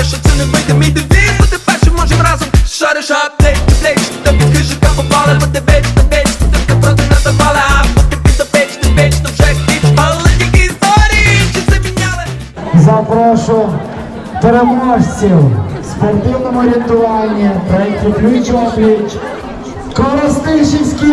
напариш, що це не вийде мій девіз. Бути першим можем разом шариш аптеч, плеч. Та під хижика попали, бо ти веч, та веч Ти проти нас запали, а поки під до печ, ти печ, то вже хіч Але тільки історії, чи це міняли? Запрошу переможців в спортивному орієнтуванні проєкту Ключ опліч Коростишівський